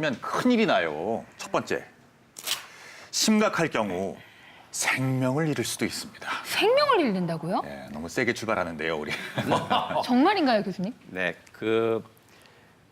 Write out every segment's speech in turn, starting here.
하면 큰일이 나요. 첫 번째, 심각할 경우 생명을 잃을 수도 있습니다. 생명을 잃는다고요? 예, 너무 세게 출발하는데요, 우리. 정말인가요, 교수님? 네, 그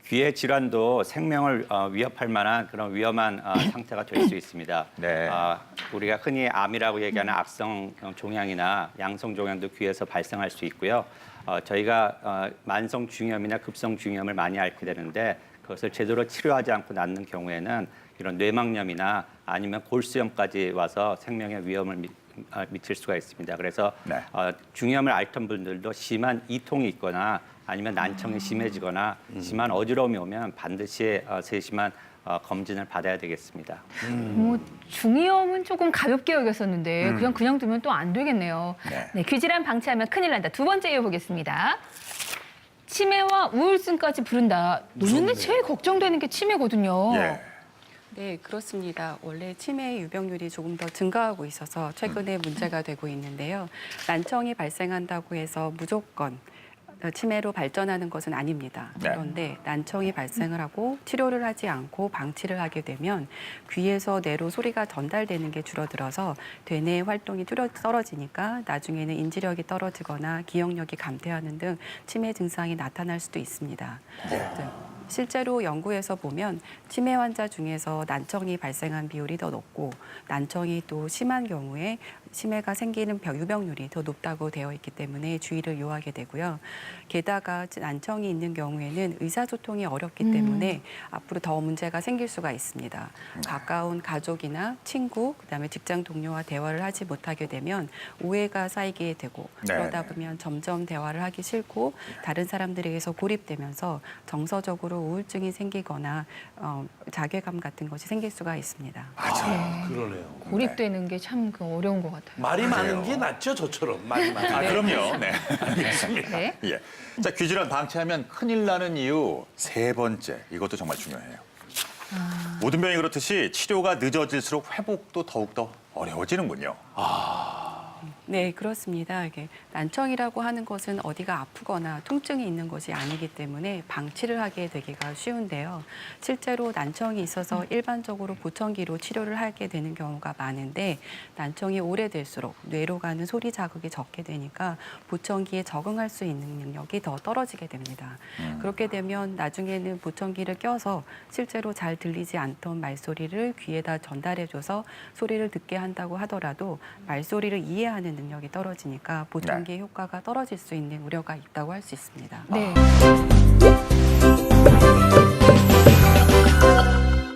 귀의 질환도 생명을 어, 위협할 만한 그런 위험한 어, 상태가 될 수 있습니다. 네. 아, 우리가 흔히 암이라고 얘기하는 악성 종양이나 양성 종양도 귀에서 발생할 수 있고요. 어, 저희가 어, 만성 중염이나 급성 중염을 많이 앓게 되는데 그것을 제대로 치료하지 않고 낫는 경우에는 이런 뇌막염이나 아니면 골수염까지 와서 생명에 위험을 미, 아, 미칠 수가 있습니다. 그래서 네. 어, 중염을 앓던 분들도 심한 이통이 있거나 아니면 난청이 심해지거나 심한 어지러움이 오면 반드시 어, 세심한 어, 검진을 받아야 되겠습니다. 뭐 중이염은 조금 가볍게 여겼었는데 그냥 그냥 두면 또 안 되겠네요. 네. 네, 귀질환 방치하면 큰일 난다. 두 번째 이어 보겠습니다. 치매와 우울증까지 부른다. 노는데 제일 걱정되는 게 치매거든요. 예. 네, 그렇습니다. 원래 치매 유병률이 조금 더 증가하고 있어서 최근에 문제가 되고 있는데요. 난청이 발생한다고 해서 무조건 치매로 발전하는 것은 아닙니다. 네. 그런데 난청이 발생을 하고 치료를 하지 않고 방치를 하게 되면 귀에서 뇌로 소리가 전달되는 게 줄어들어서 되뇌 활동이 떨어지니까 나중에는 인지력이 떨어지거나 기억력이 감퇴하는 등 치매 증상이 나타날 수도 있습니다. 네. 실제로 연구에서 보면 치매 환자 중에서 난청이 발생한 비율이 더 높고 난청이 또 심한 경우에 치매가 생기는 병- 유병률이 더 높다고 되어 있기 때문에 주의를 요하게 되고요. 게다가 난청이 있는 경우에는 의사소통이 어렵기 때문에 앞으로 더 문제가 생길 수가 있습니다. 가까운 가족이나 친구, 그다음에 직장 동료와 대화를 하지 못하게 되면 오해가 쌓이게 되고 네. 그러다 보면 점점 대화를 하기 싫고 다른 사람들에게서 고립되면서 정서적으로 우울증이 생기거나 어, 자괴감 같은 것이 생길 수가 있습니다. 그러네요. 고립되는 게참그 어려운 것 같아요. 말이 많은 게 낫죠, 저처럼. 말이 많은 아, 게. 그럼요. 네. 알겠습니다. 네. 예. 자, 귀질환 방치하면 큰일 나는 이유 세 번째. 이것도 정말 중요해요. 모든 병이 그렇듯이 치료가 늦어질수록 회복도 더욱더 어려워지는군요. 네, 그렇습니다. 이게 난청이라고 하는 것은 어디가 아프거나 통증이 있는 것이 아니기 때문에 방치를 하게 되기가 쉬운데요. 실제로 난청이 있어서 일반적으로 보청기로 치료를 하게 되는 경우가 많은데 난청이 오래될수록 뇌로 가는 소리 자극이 적게 되니까 보청기에 적응할 수 있는 능력이 더 떨어지게 됩니다. 그렇게 되면 나중에는 보청기를 껴서 실제로 잘 들리지 않던 말소리를 귀에다 전달해줘서 소리를 듣게 한다고 하더라도 말소리를 이해 하는 능력이 떨어지니까 보청기의 효과가 떨어질 수 있는 우려가 있다고 할 수 있습니다. 네.